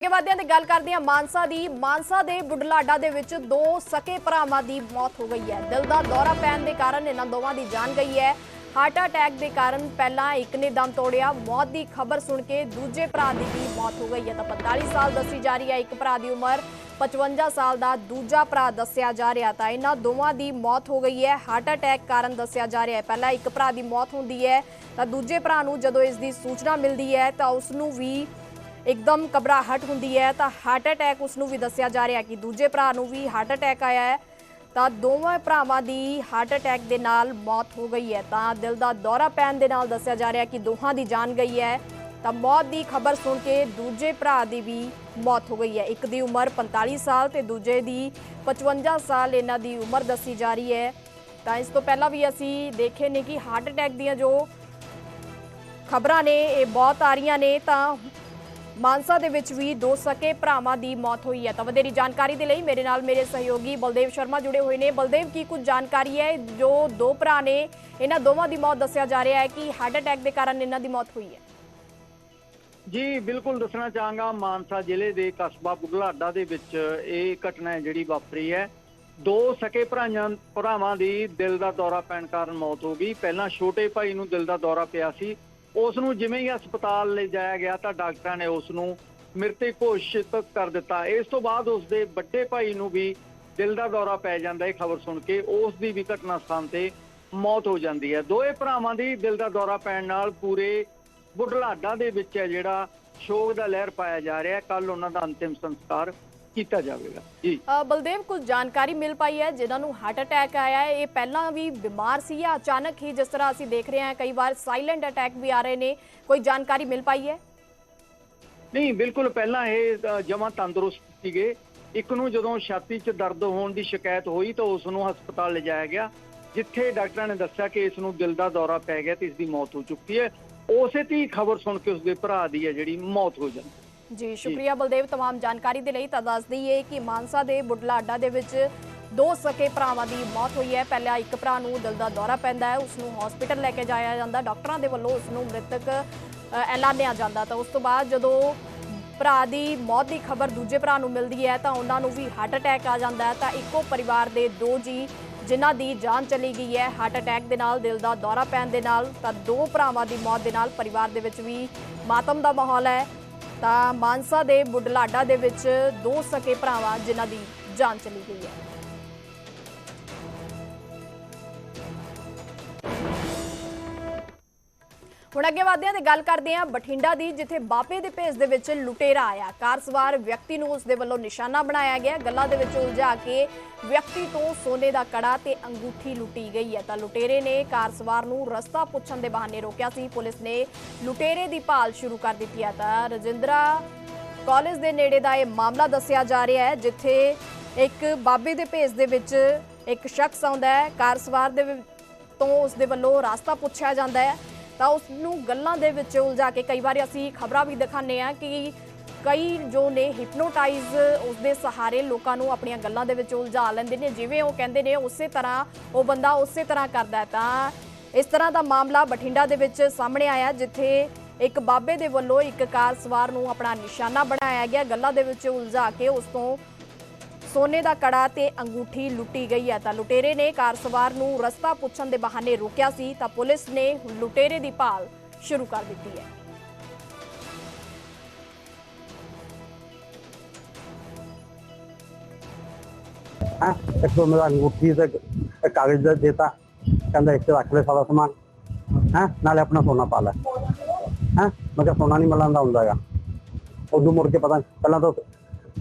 ਅੱਗੇ ਵਧਦੇ ਹਾਂ ਗੱਲ ਕਰਦੇ ਹਾਂ ਮਾਨਸਾ ਦੀ। ਮਾਨਸਾ ਦੇ ਬੁਢਲਾਡਾ ਦੇ ਵਿੱਚ ਦੋ ਸਕੇ ਭਰਾਵਾਂ ਦੀ ਮੌਤ ਹੋ ਗਈ ਹੈ। ਦਿਲ ਦਾ ਦੌਰਾ ਪੈਣ ਦੇ ਕਾਰਨ ਇਹਨਾਂ ਦੋਵਾਂ ਦੀ ਜਾਨ ਗਈ ਹੈ। ਹਾਰਟ ਅਟੈਕ ਦੇ ਕਾਰਨ ਪਹਿਲਾਂ ਇੱਕ ਨੇ ਦਮ ਤੋੜਿਆ। ਮੌਤ ਦੀ ਖਬਰ ਸੁਣ ਕੇ ਦੂਜੇ ਭਰਾ ਦੀ ਵੀ ਮੌਤ ਹੋ ਗਈ ਹੈ। ਤਾਂ 45 ਸਾਲ ਦੱਸੀ ਜਾ ਰਹੀ ਹੈ ਇੱਕ ਭਰਾ ਦੀ ਉਮਰ। 55 ਸਾਲ ਦਾ ਦੂਜਾ ਭਰਾ ਦੱਸਿਆ ਜਾ ਰਿਹਾ ਤਾਂ ਇਹਨਾਂ ਦੋਵਾਂ ਦੀ ਮੌਤ ਹੋ ਗਈ ਹੈ। ਹਾਰਟ ਅਟੈਕ ਕਾਰਨ ਦੱਸਿਆ ਜਾ ਰਿਹਾ ਹੈ। ਪਹਿਲਾਂ ਇੱਕ ਭਰਾ ਦੀ ਮੌਤ ਹੁੰਦੀ ਹੈ ਤਾਂ ਦੂਜੇ ਭਰਾ ਨੂੰ ਜਦੋਂ ਇਸ ਦੀ ਸੂਚਨਾ ਮਿਲਦੀ ਹੈ ਤਾਂ ਉਸ ਨੂੰ ਵੀ ਇੱਕਦਮ ਘਬਰਾਹਟ ਹੁੰਦੀ ਹੈ, ਤਾਂ ਹਾਰਟ ਅਟੈਕ ਉਸ ਨੂੰ ਵੀ ਦੱਸਿਆ ਜਾ ਰਿਹਾ ਕਿ ਦੂਜੇ ਭਰਾ ਨੂੰ ਵੀ ਹਾਰਟ ਅਟੈਕ ਆਇਆ ਹੈ। ਤਾਂ ਦੋਵਾਂ ਭਰਾਵਾਂ ਦੀ ਹਾਰਟ ਅਟੈਕ ਦੇ ਨਾਲ ਮੌਤ ਹੋ ਗਈ ਹੈ। ਤਾਂ ਦਿਲ ਦਾ ਦੌਰਾ ਪੈਣ ਦੇ ਨਾਲ ਦੱਸਿਆ ਜਾ ਰਿਹਾ ਕਿ ਦੋਹਾਂ ਦੀ ਜਾਨ ਗਈ ਹੈ। ਤਾਂ ਮੌਤ ਦੀ ਖਬਰ ਸੁਣ ਕੇ ਦੂਜੇ ਭਰਾ ਦੀ ਵੀ ਮੌਤ ਹੋ ਗਈ ਹੈ। ਇੱਕ ਦੀ ਉਮਰ 45 ਸਾਲ ਤੇ ਦੂਜੇ ਦੀ 55 ਸਾਲ ਇਹਨਾਂ ਦੀ ਉਮਰ ਦੱਸੀ ਜਾ ਰਹੀ ਹੈ। ਤਾਂ ਇਸ ਤੋਂ ਪਹਿਲਾਂ ਵੀ ਅਸੀਂ ਦੇਖੇ ਨੇ ਕਿ ਹਾਰਟ ਅਟੈਕ ਦੀਆਂ ਜੋ ਖਬਰਾਂ ਨੇ, ਇਹ ਬਹੁਤ ਆ ਰਹੀਆਂ ਨੇ, ਤਾਂ ਮਾਨਸਾ ਦੇ ਵਿੱਚ ਵੀ ਦੋ ਸਕੇ ਭਰਾਵਾਂ ਦੀ ਮੌਤ ਹੋਈ ਹੈ। ਤਾਂ ਵਧੇਰੀ ਜਾਣਕਾਰੀ ਦੇ ਲਈ ਮੇਰੇ ਨਾਲ ਮੇਰੇ ਸਹਿਯੋਗੀ ਬਲਦੇਵ ਸ਼ਰਮਾ ਜੁੜੇ ਹੋਏ ਨੇ। ਬਲਦੇਵ, ਕੀ ਕੁਝ ਜਾਣਕਾਰੀ ਹੈ ਜੋ ਦੋ ਭਰਾ ਨੇ ਇਹਨਾਂ ਦੋਵਾਂ ਦੀ ਮੌਤ ਦੱਸਿਆ ਜਾ ਰਿਹਾ ਹੈ ਕਿ ਹਾਰਟ ਅਟੈਕ ਦੇ ਕਾਰਨ ਇਹਨਾਂ ਦੀ ਮੌਤ ਹੋਈ ਹੈ? ਜੀ, ਬਿਲਕੁਲ ਦੱਸਣਾ ਚਾਹਾਂਗਾ, ਮਾਨਸਾ ਜ਼ਿਲ੍ਹੇ ਦੇ ਕਸਬਾ ਬੁਗਲਾਡਾ ਦੇ ਵਿੱਚ ਇਹ ਘਟਨਾ ਜਿਹੜੀ ਵਾਪਰੀ ਹੈ। ਦੋ ਸਕੇ ਭਰਾਵਾਂ ਭਰਾਵਾਂ ਦੀ ਦਿਲ ਦਾ ਦੌਰਾ ਪੈਣ ਕਾਰਨ ਮੌਤ ਹੋ ਗਈ। ਪਹਿਲਾਂ ਛੋਟੇ ਭਾਈ ਨੂੰ ਦਿਲ ਦਾ ਦੌਰਾ ਪਿਆ ਸੀ। ਉਸ ਨੂੰ ਜਿਵੇਂ ਹੀ ਹਸਪਤਾਲ ਲੈ ਜਾਇਆ ਗਿਆ ਤਾਂ ਡਾਕਟਰਾਂ ਨੇ ਉਸ ਨੂੰ ਮ੍ਰਿਤਕ ਘੋਸ਼ਿਤ ਕਰ ਦਿੱਤਾ। ਇਸ ਤੋਂ ਬਾਅਦ ਉਸ ਦੇ ਵੱਡੇ ਭਾਈ ਨੂੰ ਵੀ ਦਿਲ ਦਾ ਦੌਰਾ ਪੈ ਜਾਂਦਾ ਹੈ ਖਬਰ ਸੁਣ ਕੇ ਉਸ ਦੀ ਵੀ ਘਟਨਾ ਸਥਾਨ ਤੇ ਮੌਤ ਹੋ ਜਾਂਦੀ ਹੈ। ਦੋਵੇਂ ਭਰਾਵਾਂ ਦੀ ਦਿਲ ਦਾ ਦੌਰਾ ਪੈਣ ਨਾਲ ਪੂਰੇ ਬੁਢਲਾਡਾ ਦੇ ਵਿੱਚ ਹੈ ਜਿਹੜਾ ਸ਼ੋਕ ਦਾ ਲਹਿਰ ਪਾਇਆ ਜਾ ਰਿਹਾ। ਕੱਲ ਉਹਨਾਂ ਦਾ ਅੰਤਿਮ ਸੰਸਕਾਰ ਕੀਤਾ ਜਾਵੇਗਾ। ਜੀ। ਬਲਦੇਵ ਕੁਝ ਜਾਣਕਾਰੀ ਮਿਲ ਪਾਈ ਹੈ ਜਿਨ੍ਹਾਂ ਨੂੰ ਹਾਰਟ ਅਟੈਕ ਆਇਆ ਹੈ। ਇਹ ਪਹਿਲਾਂ ਵੀ ਬਿਮਾਰ ਸੀ ਜਾਂ ਅਚਾਨਕ ਹੀ ਜਿਸ ਤਰ੍ਹਾਂ ਅਸੀਂ ਦੇਖ ਰਹੇ ਹਾਂ ਕਈ ਵਾਰ ਸਾਇਲੈਂਟ ਅਟੈਕ ਵੀ ਆ ਰਹੇ ਨੇ। ਕੋਈ ਜਾਣਕਾਰੀ ਮਿਲ ਪਾਈ ਹੈ? ਨਹੀਂ ਬਿਲਕੁਲ ਪਹਿਲਾਂ ਇਹ ਜਮਾ ਤੰਦਰੁਸਤ ਸੀਗੇ। ਇੱਕ ਨੂੰ ਜਦੋਂ ਛਾਤੀ 'ਚ ਦਰਦ ਹੋਣ ਦੀ ਸ਼ਿਕਾਇਤ ਹੋਈ ਤਾਂ ਉਸ ਨੂੰ ਹਸਪਤਾਲ ਲਿਜਾਇਆ ਗਿਆ ਜਿੱਥੇ ਡਾਕਟਰਾਂ ਨੇ ਦੱਸਿਆ ਕਿ ਇਸ ਨੂੰ ਦਿਲ ਦਾ ਦੌਰਾ ਪੈ ਗਿਆ ਤੇ ਇਸ ਦੀ ਮੌਤ ਹੋ ਚੁੱਕੀ ਹੈ। ਉਸੇ ਤੇ ਹੀ ਖਬਰ ਸੁਣ ਕੇ ਉਸਦੇ ਭਰਾ ਦੀ ਹੈ ਜਿਹੜੀ ਮੌਤ ਹੋ ਜਾਂਦੀ ਜੀ ਸ਼ੁਕਰੀਆ ਬਲਦੇਵ ਤਮਾਮ ਜਾਣਕਾਰੀ ਦੇ ਲਈ ਤਾਂ ਦੱਸ ਦਈਏ ਕਿ ਮਾਨਸਾ ਦੇ ਬੁਢਲਾਡਾ ਦੇ ਵਿੱਚ ਦੋ ਸਕੇ ਭਰਾਵਾਂ ਦੀ ਮੌਤ ਹੋਈ ਹੈ। ਪਹਿਲਾਂ ਇੱਕ ਭਰਾ ਨੂੰ ਦਿਲ ਦਾ ਦੌਰਾ ਪੈਂਦਾ ਹੈ ਉਸ ਨੂੰ ਹਸਪੀਟਲ ਲੈ ਕੇ ਜਾਇਆ ਜਾਂਦਾ। ਡਾਕਟਰਾਂ ਦੇ ਵੱਲੋਂ ਉਸ ਨੂੰ ਮ੍ਰਿਤਕ ਐਲਾਨਿਆ ਜਾਂਦਾ। ਤਾਂ ਉਸ ਤੋਂ ਬਾਅਦ ਜਦੋਂ ਭਰਾ ਦੀ ਮੌਤ ਦੀ ਖਬਰ ਦੂਜੇ ਭਰਾ ਨੂੰ ਮਿਲਦੀ ਹੈ ਤਾਂ ਉਹਨਾਂ ਨੂੰ ਵੀ ਹਾਰਟ ਅਟੈਕ ਆ ਜਾਂਦਾ ਹੈ। ਤਾਂ ਇੱਕੋ ਪਰਿਵਾਰ ਦੇ ਦੋ ਜੀ ਜਿਨ੍ਹਾਂ ਦੀ ਜਾਨ ਚਲੀ ਗਈ ਹੈ ਹਾਰਟ ਅਟੈਕ ਦੇ ਨਾਲ ਦਿਲ ਦਾ ਦੌਰਾ ਪੈਣ ਦੇ ਨਾਲ ਤਾਂ ਦੋ ਭਰਾਵਾਂ ਦੀ ਮੌਤ ਦੇ ਨਾਲ ਪਰਿਵਾਰ ਦੇ ਵਿੱਚ ਵੀ ਮਾਤਮ ਦਾ ਮਾਹੌਲ ਹੈ। ਤਾਂ ਮਾਨਸਾ ਦੇ ਬੁਢਲਾਡਾ ਦੇ ਵਿੱਚ ਦੋ ਸਕੇ ਭਰਾਵਾਂ ਜਿਨ੍ਹਾਂ ਦੀ ਜਾਨ ਚਲੀ ਗਈ ਹੈ। ਹੁਣ ਅੱਗੇ ਵਧਦੇ ਹਾਂ ਤੇ ਗੱਲ ਕਰਦੇ ਹਾਂ ਬਠਿੰਡਾ ਦੀ, ਜਿੱਥੇ ਬਾਪੇ ਦੇ ਭੇਸ ਦੇ ਵਿੱਚ ਲੁਟੇਰਾ ਆਇਆ। ਕਾਰ ਸਵਾਰ ਵਿਅਕਤੀ ਨੂੰ ਉਸ ਦੇ ਵੱਲੋਂ ਨਿਸ਼ਾਨਾ ਬਣਾਇਆ ਗਿਆ। ਗੱਲਾਂ ਦੇ ਵਿੱਚ ਉਲਝਾ ਕੇ ਵਿਅਕਤੀ ਤੋਂ ਸੋਨੇ ਦਾ ਕੜਾ ਤੇ ਅੰਗੂਠੀ ਲੁੱਟੀ ਗਈ ਹੈ। ਤਾਂ ਲੁਟੇਰੇ ਨੇ ਕਾਰ ਸਵਾਰ ਨੂੰ ਰਸਤਾ ਪੁੱਛਣ ਦੇ ਬਹਾਨੇ ਰੋਕਿਆ ਸੀ। ਪੁਲਿਸ ਨੇ ਲੁਟੇਰੇ ਦੀ ਭਾਲ ਸ਼ੁਰੂ ਕਰ ਦਿੱਤੀ ਹੈ। ਤਾਂ ਰਜਿੰਦਰਾ ਕਾਲਜ ਦੇ ਨੇੜੇ ਦਾ ਇਹ ਮਾਮਲਾ ਦੱਸਿਆ ਜਾ ਰਿਹਾ ਹੈ, ਜਿੱਥੇ ਇੱਕ ਬਾਬੇ ਦੇ ਭੇਸ ਦੇ ਵਿੱਚ ਇੱਕ ਸ਼ਖਸ ਆਉਂਦਾ ਹੈ। ਕਾਰ ਸਵਾਰ ਦੇ ਤੋਂ ਉਸ ਦੇ ਵੱਲੋਂ ਰਸਤਾ ਪੁੱਛਿਆ ਜਾਂਦਾ ਹੈ। ਤਾਂ ਉਸ ਨੂੰ ਗੱਲਾਂ ਦੇ ਵਿੱਚ ਉਲਝਾ ਕੇ ਕਈ ਵਾਰੀ ਅਸੀਂ ਖਬਰਾਂ ਵੀ ਦਿਖਾਉਂਦੇ ਆ ਕਿ ਕਈ ਜੋ ਨੇ ਹਿਪਨੋਟਾਈਜ਼ ਉਸ ਦੇ ਸਹਾਰੇ ਲੋਕਾਂ ਨੂੰ ਆਪਣੀਆਂ ਗੱਲਾਂ ਦੇ ਵਿੱਚ ਉਲਝਾ ਲੈਂਦੇ ਨੇ, ਜਿਵੇਂ ਉਹ ਕਹਿੰਦੇ ਨੇ ਉਸੇ ਤਰ੍ਹਾਂ ਉਹ ਬੰਦਾ ਉਸੇ ਤਰ੍ਹਾਂ ਕਰਦਾ ਤਾਂ ਇਸ ਤਰ੍ਹਾਂ ਦਾ ਮਾਮਲਾ ਬਠਿੰਡਾ ਦੇ ਵਿੱਚ ਸਾਹਮਣੇ ਆਇਆ, ਜਿੱਥੇ ਇੱਕ ਬਾਬੇ ਦੇ ਵੱਲੋਂ ਇੱਕ ਕਾਰ ਸਵਾਰ ਨੂੰ ਆਪਣਾ ਨਿਸ਼ਾਨਾ ਬਣਾਇਆ ਗਿਆ। ਗੱਲਾਂ ਦੇ ਵਿੱਚ ਉਲਝਾ ਕੇ ਉਸ ਤੋਂ ਸੋਨੇ ਦਾ ਕੜਾ ਤੇ ਅੰਗੂਠੀ ਲੁੱਟੀ ਗਈ ਹੈ। ਤਾਂ ਲੁਟੇਰੇ ਨੇ ਕਾਰ ਸਵਾਰ ਨੂੰ ਰਸਤਾ ਪੁੱਛਣ ਦੇ ਬਹਾਨੇ ਰੋਕਿਆ ਸੀ, ਤਾਂ ਪੁਲਿਸ ਨੇ ਲੁਟੇਰੇ ਦੀ ਭਾਲ ਸ਼ੁਰੂ ਕਰ ਦਿੱਤੀ ਹੈ। ਹੈਂ ਇੱਕ ਮੇਰਾ ਅੰਗੂਠੀ ਤੇ ਕਾਗਜ਼ ਦਾ ਦੇਤਾ। ਕਹਿੰਦਾ ਇੱਥੇ ਰੱਖ ਲੈ ਸਾਰਾ ਸਮਾਨ। ਹੈ, ਨਾਲੇ ਆਪਣਾ ਸੋਨਾ ਪਾ ਲੈ। ਹੈ, ਮੈਂ ਕਿਹਾ ਸੋਨਾ ਨਹੀਂ ਮਿਲਦਾ ਹੁੰਦਾਗਾ ਉਦੋਂ ਮੁੜ ਕੇ ਪਤਾ ਪਹਿਲਾਂ ਤਾਂ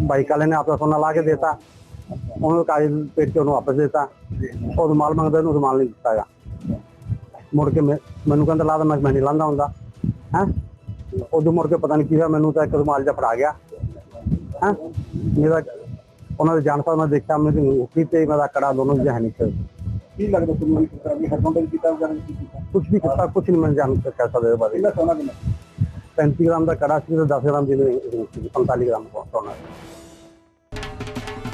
ਬਾਈਕ ਵਾਲੇ ਨੇ ਆਪਣਾ ਸੋਨਾ ਲਾ ਕੇ ਦੇਤਾ। ਉਹਨੂੰ ਕਾਗਜ਼ ਪੇਟ ਕੇ ਉਹਨੂੰ ਵਾਪਸ ਦੇਤਾ। ਉਹ ਰੁਮਾਲ ਮੰਗਦਾ ਉਹਨੂੰ ਰੁਮਾਲ ਨਹੀਂ ਦਿੱਤਾਗਾ ਮੁੜ ਕੇ ਮੈਂ- ਮੈਨੂੰ ਕਹਿੰਦਾ ਲਾ ਦੇ ਮੈਂ ਮੈਂ ਨਹੀਂ ਲਾਂਦਾ ਹੁੰਦਾ। ਹੈ? ਉਦੋਂ ਮੁੜ ਕੇ ਪਤਾ ਨਹੀਂ ਕੀ ਹੋਇਆ ਮੈਨੂੰ ਤਾਂ ਇੱਕ ਰੁਮਾਲ ਜਿਹਾ ਫੜਾ ਗਿਆ। ਹੈ? ਮੇਰਾ ਉਹਨਾਂ ਦੇ ਜਾਣ ਸਾਰ ਮੈਂ ਦੇਖਿਆ ਮੇਰੀ ਉੱਠੀ ਤੇ ਮੇਰਾ ਕੜਾ ਦੋਨੋਂ ਜਹਾਂ ਨਹੀਂ ਸੀ ਕੀ ਲੱਗਦਾ ਤੁਹਾਨੂੰ ਕਿਸ ਤਰ੍ਹਾਂ ਵੀ ਹਰਮੰਦਰ ਕੀਤਾ ਜਾਂ ਕੀ ਕੀਤਾ? ਕੁਝ ਵੀ ਕੀਤਾ ਕੁਝ ਨਹੀਂ ਮੈਂ ਜਾਣ ਸਕਦਾ ਬਾਰੇ। ਇਹਦਾ ਸੋਨਾ ਕਿੰਨਾ? 35 ਗ੍ਰਾਮ ਦਾ ਕੜਾ ਸੀ ਤੇ 10 ਗ੍ਰਾਮ ਦੀ ਸੀ, 45 ਗ੍ਰਾਮ ਦਾ ਸੋਨਾ ਸੀ।